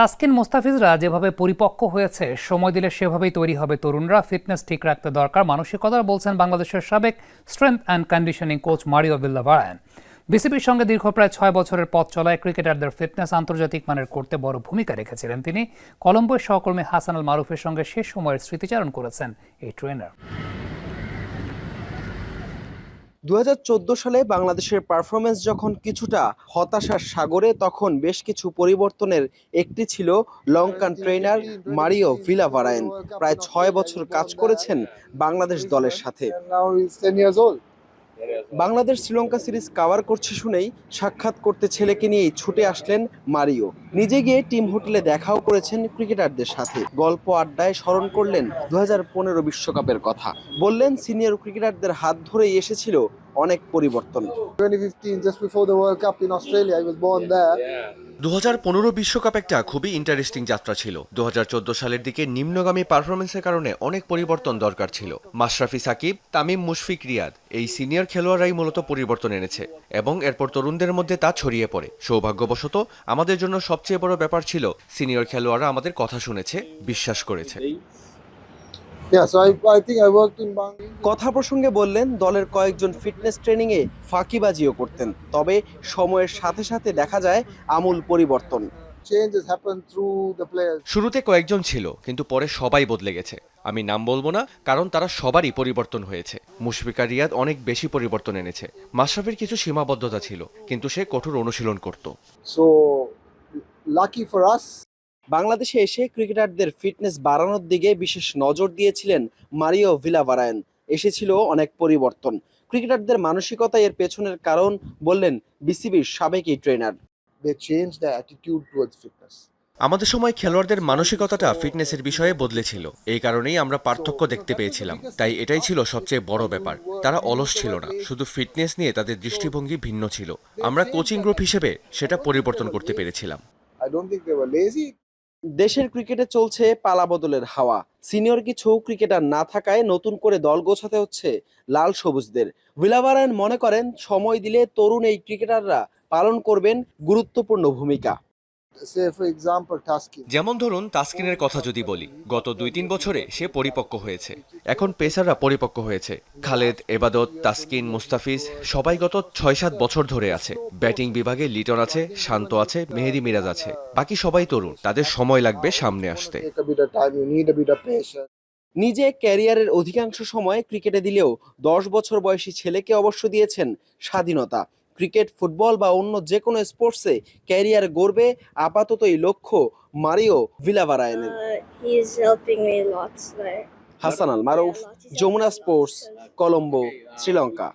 তাসকিন মোস্তাফিজরা যেভাবে পরিপক্ক হয়েছে, সময় দিলে সেভাবেই তৈরি হবে তরুণরা। ফিটনেস ঠিক রাখতে দরকার। মানসিকতা বলছেন বাংলাদেশের সাবেক strength and conditioning coach Mario Villavarayan বিসিবির সঙ্গে দীর্ঘ প্রায় ছয় বছরের পথ চলায় ক্রিকেটারদের ফিটনেস আন্তর্জাতিক মানের করতে বড় ভূমিকা রেখেছিলেন তিনি। কলম্বোর সহকর্মী হাসান আল মারুফের সঙ্গে শেষ সময়ের স্মৃতিচারণ করেছেন এই ট্রেনার দু হাজার চোদ্দ সালে বাংলাদেশের পারফরমেন্স যখন কিছুটা হতাশার সাগরে, তখন বেশ কিছু পরিবর্তনের একটি ছিল লঙ্কান ট্রেনার মারিও ভিলাভারায়ন প্রায় ছয় বছর কাজ করেছেন বাংলাদেশ দলের সাথে। বাংলাদেশ শ্রীলঙ্কা সিরিজ কাভার করছে শুনেই সাক্ষাৎ করতে ছেলেকে নিয়েই ছুটে আসলেন মারিও। নিজে গিয়ে টিম হোটেলে দেখাও করেছেন ক্রিকেটারদের সাথে। গল্প আড্ডায় স্মরণ করলেন দু বিশ্বকাপের কথা। বললেন সিনিয়র ক্রিকেটারদের হাত ধরেই এসেছিল অনেক পরিবর্তন। 2015, just before the World Cup in Australia, I was born there. দু বিশ্বকাপ একটা খুবই ইন্টারেস্টিং যাত্রা ছিল। দু হাজার চোদ্দ সালের দিকে নিম্নগামী পারফরমেন্সের কারণে অনেক পরিবর্তন দরকার ছিল। মাশরাফি সাকিব তামিম মুশফিক রিয়াদ এই সিনিয়র খেলোয়াড়রাই মূলত পরিবর্তন এনেছে এবং এরপর তরুণদের মধ্যে তা ছড়িয়ে পড়ে। সৌভাগ্যবশত আমাদের জন্য সবচেয়ে বড় ব্যাপার ছিল সিনিয়র খেলোয়াড়রা আমাদের কথা শুনেছে বিশ্বাস করেছে। কথা প্রসঙ্গে বললেন দলের কয়েকজন ফিটনেস ট্রেনিংয়ে ফাঁকিবাজিও করতেন। তবে সময়ের সাথে সাথে দেখা যায় আমূল পরিবর্তন। Changes happen through the players. শুরুতে কয়েকজন ছিল কিন্তু পরে সবাই বদলে গেছে। আমি নাম বলব না কারণ তারা সবারই পরিবর্তন হয়েছে। মুশফিকা রিয়াদ অনেক বেশি পরিবর্তন এনেছে। মাশরাফির কিছু সীমাবদ্ধতা ছিল কিন্তু সে কঠোর অনুশীলন করত। So lucky for us, বাংলাদেশে এসে ক্রিকেটারদের ফিটনেস বাড়ানোর দিকে বিশেষ নজর দিয়েছিলেন মারিও ভিলাভারায়ন। এসেছিল অনেক পরিবর্তন। ক্রিকেটারদের মানসিকতা এর পেছনের কারণ বললেন বিসিবির সাবেক এই ট্রেনার towards fitness. আমাদের সময় খেলোয়াড়দের মানসিকতাটা ফিটনেসের বিষয়ে বদলেছিল। এই কারণেই আমরা পার্থক্য দেখতে পেয়েছিলাম। তাই এটাই ছিল সবচেয়ে বড় ব্যাপার। তারা অলস ছিল না। শুধু ফিটনেস নিয়ে তাদের দৃষ্টিভঙ্গি ভিন্ন ছিল। আমরা কোচিং গ্রুপ হিসেবে সেটা পরিবর্তন করতে পেরেছিলাম। দেশের ক্রিকেটে চলছে পালা বদলের হাওয়া। সিনিয়র কিছু ক্রিকেটার না থাকায় নতুন করে দল গোছাতে হচ্ছে লাল সবুজদের। ভিলাভারায়ন মনে করেন, সময় দিলে তরুণ এই ক্রিকেটাররা পালন করবেন গুরুত্বপূর্ণ ভূমিকা। যেমন ধরুন তাসকিনের কথা যদি বলি গত দুই তিন বছরে সে পরিপক্ক হয়েছে। এখন পেসাররা পরিপক্ক হয়েছে। খালেদ এবাদত তাসকিন মুস্তাফিজ সবাই গত ছয় সাত বছর ধরে আছে। ব্যাটিং বিভাগে লিটন আছে শান্ত আছে মেহেদি মিরাজ আছে। বাকি সবাই তরুণ তাদের সময় লাগবে সামনে আসতে. নিজে ক্যারিয়ারের অধিকাংশ সময় ক্রিকেটে দিলেও দশ বছর বয়সী ছেলেকে অবশ্য দিয়েছেন স্বাধীনতা। ক্রিকেট ফুটবল বা অন্য যে কোনো স্পোর্টসে ক্যারিয়ার গড়বে আপাতত এই লক্ষ্য মারিও ভিলাভারায়নে Uh, হাসান আল মারুফ যমুনা স্পোর্টস কলম্বো শ্রীলঙ্কা।